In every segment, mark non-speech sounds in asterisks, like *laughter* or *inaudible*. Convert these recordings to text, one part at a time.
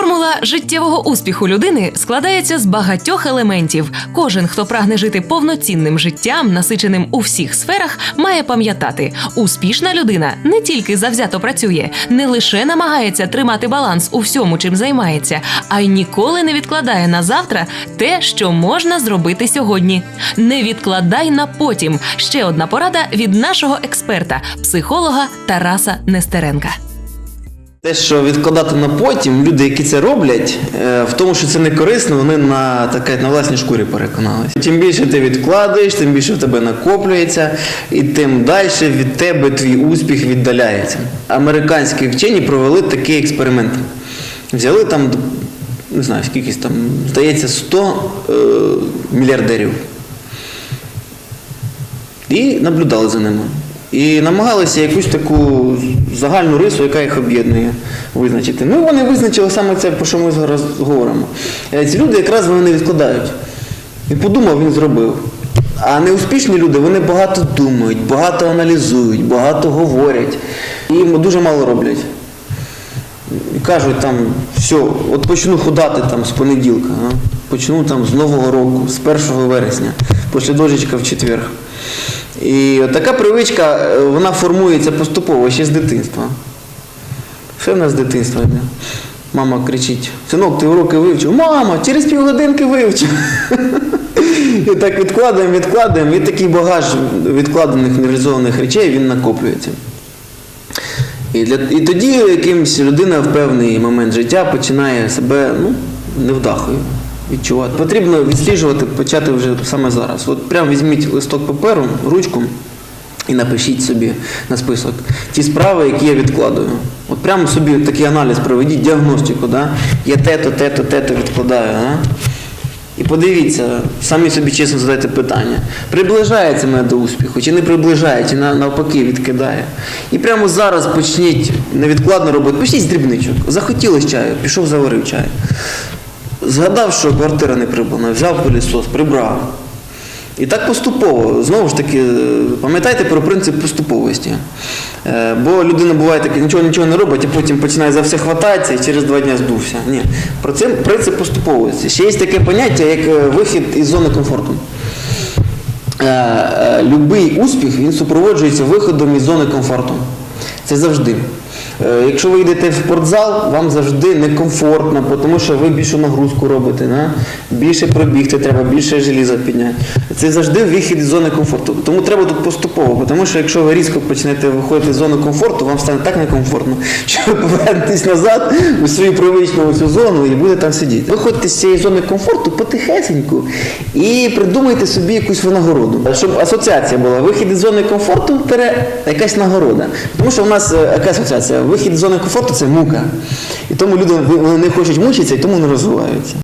Формула життєвого успіху людини складається з багатьох елементів. Кожен, хто прагне жити повноцінним життям, насиченим у всіх сферах, має пам'ятати, успішна людина не тільки завзято працює, не лише намагається тримати баланс у всьому, чим займається, а й ніколи не відкладає на завтра те, що можна зробити сьогодні. Не відкладай на потім. Ще одна порада від нашого експерта, психолога Тараса Нестеренка. Те, що відкладати на потім, люди, які це роблять, е, в тому, що це не корисно, вони на таке на власній шкурі переконалися. Чим більше ти відкладаєш, тим більше в тебе накоплюється, і тим далі від тебе твій успіх віддаляється. Американські вчені провели такий експеримент. Взяли там, не знаю, скільки там, здається, 100 е, мільярдерів і наблюдали за ними. І намагалися якусь таку загальну рису, яка їх об'єднує, визначити. Ну, вони визначили саме це, про що ми зараз говоримо. Е, Ці люди якраз вони не відкладають. Він подумав, він зробив. А неуспішні люди вони багато думають, багато аналізують, багато говорять і дуже мало роблять. І кажуть там, все, от почну ходати там з понеділка, а? почну там з Нового року, з 1 вересня, після дощечка в четвер. І така привичка, е, вона формується поступово ще з дитинства. Все в нас з дитинства. Мама кричить, синок, ти уроки вивчив. Мама, через півгодинки вивчив. *laughs* І так відкладаємо, відкладаємо, і такий багаж відкладених нереалізованих речей він накоплюється. І, для, і тоді якимсь людина в певний момент життя починає себе ну, невдахою відчувати. Потрібно відсліджувати, почати вже саме зараз. От прямо візьміть листок паперу, ручку і напишіть собі на список ті справи, які я відкладаю. От прямо собі такий аналіз проведіть, діагностику. Да? Я те-то, те-то, те-то відкладаю. Да? І подивіться, самі собі чесно задайте питання, приближається мене до успіху, чи не приближає, чи навпаки відкидає. І прямо зараз почніть невідкладно робити, почніть з дрібничок. Захотілось чаю, пішов заварив чай. Згадав, що квартира не прибрана, взяв пилісос, прибрав. І так поступово. Знову ж таки, пам'ятайте про принцип поступовості. Е, Бо людина буває таке, нічого нічого не робить, а потім починає за все хвататися і через два дні здувся. Ні. Про це принцип поступовості. Ще є таке поняття, як е, вихід із зони комфорту. Е, Любий успіх він супроводжується виходом із зони комфорту. Це завжди. Е, Якщо ви йдете в спортзал, вам завжди некомфортно, тому що ви більшу нагрузку робите, да? більше пробігти треба, більше желіза підняти. Це завжди вихід із зони комфорту. Тому треба тут поступово, тому що якщо ви різко почнете виходити з зони комфорту, вам стане так некомфортно, *laughs* що ви повернетесь назад у свою привичну цю зону і будете там сидіти. Виходьте з цієї зони комфорту потихесеньку і придумайте собі якусь винагороду. Щоб асоціація була вихід із зони комфорту якась нагорода. Тому що в нас е, яка асоціація? Вихід з зони комфорту це мука. І тому люди вони не хочуть мучитися і тому не розвиваються.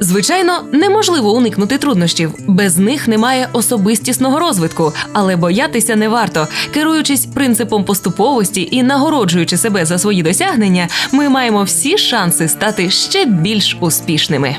Звичайно, неможливо уникнути труднощів. Без них немає особистісного розвитку, але боятися не варто. Керуючись принципом поступовості і нагороджуючи себе за свої досягнення, ми маємо всі шанси стати ще більш успішними.